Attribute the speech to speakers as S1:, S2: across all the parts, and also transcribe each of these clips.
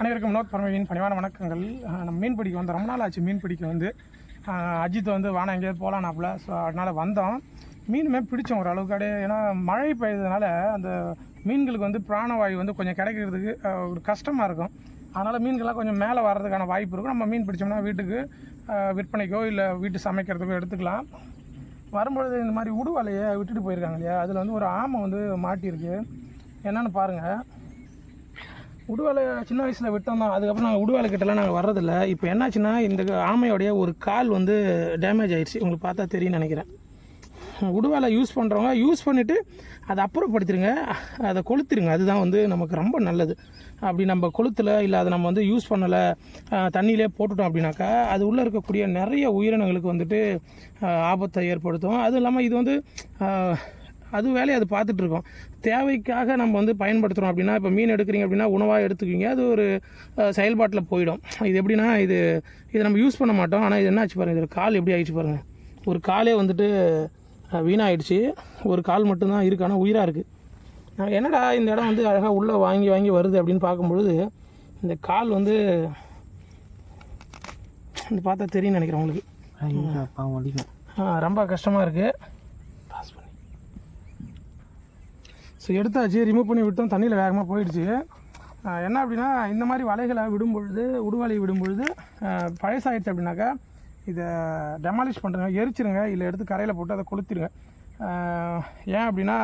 S1: அனைவருக்கும் வினோத் பரமவியின் பணிவான வணக்கங்கள். நம்ம மீன் பிடிக்க வந்து ரொம்ப நாள் ஆச்சு மீன் பிடிக்க வந்து அஜித் வந்து வானம் எங்கேயாவது போகலான்னாப்புல ஸோ அதனால் வந்தோம். மீனுமே பிடிச்சோம் ஓரளவுக்கு. அப்படியே ஏன்னா மழை பெய்ததுனால அந்த மீன்களுக்கு வந்து பிராணவாயு வந்து கொஞ்சம் கிடைக்கிறதுக்கு ஒரு கஷ்டமாக இருக்கும். அதனால் மீன்கள்லாம் கொஞ்சம் மேலே வர்றதுக்கான வாய்ப்பு இருக்கும். நம்ம மீன் பிடிச்சோம்னா வீட்டுக்கு விற்பனைக்கோ இல்லை வீட்டு சமைக்கிறதுக்கோ எடுத்துக்கலாம். வரும்பொழுது இந்த மாதிரி உடுவலையை விட்டுட்டு போயிருக்காங்க இல்லையா? அதில் வந்து ஒரு ஆமை வந்து மாட்டியிருக்கு. என்னென்னு பாருங்கள் உடுவேலை சின்ன வயசில் விட்டோம் தான் அதுக்கப்புறம் நாங்கள் உடுவேலை கிட்டலாம் நாங்கள் வர்றதில்ல. இப்போ என்னாச்சுன்னா இந்த ஆமையோடைய ஒரு கால் வந்து டேமேஜ் ஆயிடுச்சு உங்களுக்கு பார்த்தா தெரியும்னு நினைக்கிறேன். உடுவேலை யூஸ் பண்ணுறவங்க யூஸ் பண்ணிவிட்டு அதை அப்புறப்படுத்திடுங்க அதை கொளுத்திடுங்க அதுதான் வந்து நமக்கு ரொம்ப நல்லது. அப்படி நம்ம கொளுத்தில் இல்லை அதை நம்ம வந்து யூஸ் பண்ணலை தண்ணியிலே போட்டுட்டோம் அப்படின்னாக்கா அது உள்ளே இருக்கக்கூடிய நிறைய உயிரினங்களுக்கு வந்துட்டு ஆபத்தை ஏற்படுத்தும். அதுவும் இல்லாமல் இது வந்து அது வேலையை அது பார்த்துட்டு இருக்கோம் தேவைக்காக நம்ம வந்து பயன்படுத்துகிறோம் அப்படின்னா இப்போ மீன் எடுக்கிறீங்க அப்படின்னா உணவாக எடுத்துக்கிங்க அது ஒரு செயல்பாட்டில் போயிடும். இது எப்படின்னா இது இதை நம்ம யூஸ் பண்ண மாட்டோம். ஆனால் இது என்ன ஆச்சு பாருங்கள் இதில் கால் எப்படி ஆயிடுச்சு பாருங்கள் ஒரு காலே வந்துட்டு வீணாயிடுச்சு. ஒரு கால் மட்டும்தான் இருக்கு ஆனால் உயிராக இருக்குது என்னடா இந்த இடம் வந்து அழகாக உள்ளே வாங்கி வாங்கி வருது அப்படின்னு பார்க்கும்பொழுது இந்த கால் வந்து இந்த பார்த்தா தெரியும்னு நினைக்கிறேன் உங்களுக்கு. ரொம்ப கஷ்டமாக இருக்குது ஸோ எடுத்தாச்சு ரிமூவ் பண்ணி விட்டோம். தண்ணியில் வேகமாக போயிடுச்சு. என்ன அப்படின்னா இந்த மாதிரி வலைகளை விடும்பொழுது பொழுது விடும்பொழுது விடும் பொழுது பழசாயிடுச்சு அப்படின்னாக்கா இதை டெமாலிஷ் பண்ணுறங்க எரிச்சிருங்க. இல்லை எடுத்து கரையில் போட்டு அதை கொளுத்திடுங்க. ஏன் அப்படின்னா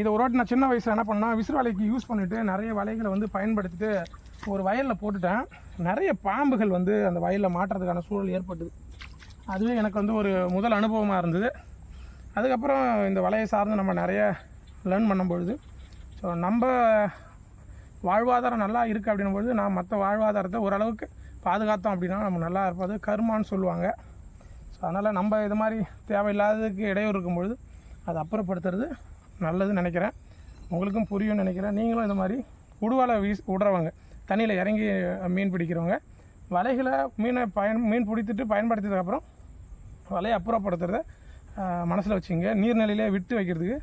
S1: இதை ஒரு வாட்டி நான் சின்ன வயசில் என்ன பண்ணேன் விசிறு வலைக்கு யூஸ் பண்ணிவிட்டு நிறைய வலைகளை வந்து பயன்படுத்திட்டு ஒரு வயலில் போட்டுட்டேன். நிறைய பாம்புகள் வந்து அந்த வயலில் மாட்டுறதுக்கான சூழல் ஏற்பட்டுது. அதுவே எனக்கு வந்து ஒரு முதல் அனுபவமாக இருந்தது. அதுக்கப்புறம் இந்த வலையை சார்ந்து நம்ம நிறைய லேர்ன் பண்ணும்பொழுது. ஸோ நம்ம வாழ்வாதாரம் நல்லா இருக்குது அப்படின்னும் பொழுது நான் மற்ற வாழ்வாதாரத்தை ஓரளவுக்கு பாதுகாத்தோம் அப்படின்னா நம்ம நல்லா இருப்பது கருமான்னு சொல்லுவாங்க. ஸோ அதனால் நம்ம இது மாதிரி தேவையில்லாததுக்கு இடையூறு இருக்கும்பொழுது அதை அப்புறப்படுத்துறது நல்லதுன்னு நினைக்கிறேன். உங்களுக்கும் புரியும்னு நினைக்கிறேன். நீங்களும் இது மாதிரி உடுவலை வீஸ் விடுறவங்க தண்ணியில் இறங்கி மீன் பிடிக்கிறவங்க வலைகளை மீனை பயன் மீன் பிடித்துட்டு பயன்படுத்தியதுக்கப்புறம் வலையை அப்புறப்படுத்துறத மனசில் வச்சுங்க. நீர்நிலையிலே விட்டு வைக்கிறதுக்கு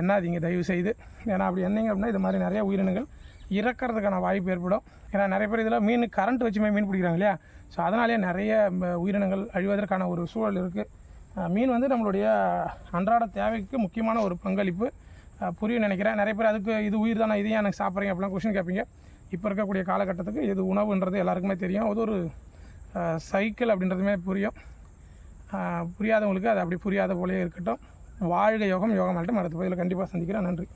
S1: என்னாதீங்க தயவு செய்து ஏன்னா அப்படி என்னங்க அப்படின்னா இது மாதிரி நிறைய உயிரினங்கள் இறக்கிறதுக்கான வாய்ப்பு ஏற்படும். ஏன்னா நிறைய பேர் இதில் மீன் கரண்ட் வச்சுமே மீன் பிடிக்கிறாங்க இல்லையா? ஸோ அதனாலேயே நிறைய உயிரினங்கள் அழிவதற்கான ஒரு சூழல் இருக்குது மீன் வந்து நம்மளுடைய அன்றாட தேவைக்கு முக்கியமான ஒரு பங்களிப்பு. புரியும் நினைக்கிறேன். நிறைய பேர் அதுக்கு இது உயிர் தானே? இதையும் எனக்கு சாப்பிட்றீங்க? அப்படிலாம் கொஷின் கேட்பீங்க. இப்போ இருக்கக்கூடிய காலகட்டத்துக்கு இது உணவுன்றது எல்லாருக்குமே தெரியும். அது ஒரு சைக்கிள் அப்படின்றதுமே புரியும். புரியாதவங்களுக்கு அது அப்படி புரியாத போலயே இருக்கட்டும். வாழ்க யோகம் யோகம் மட்டும் அடுத்த பதிவில் கண்டிப்பாக சந்திக்கிறேன். நன்றி.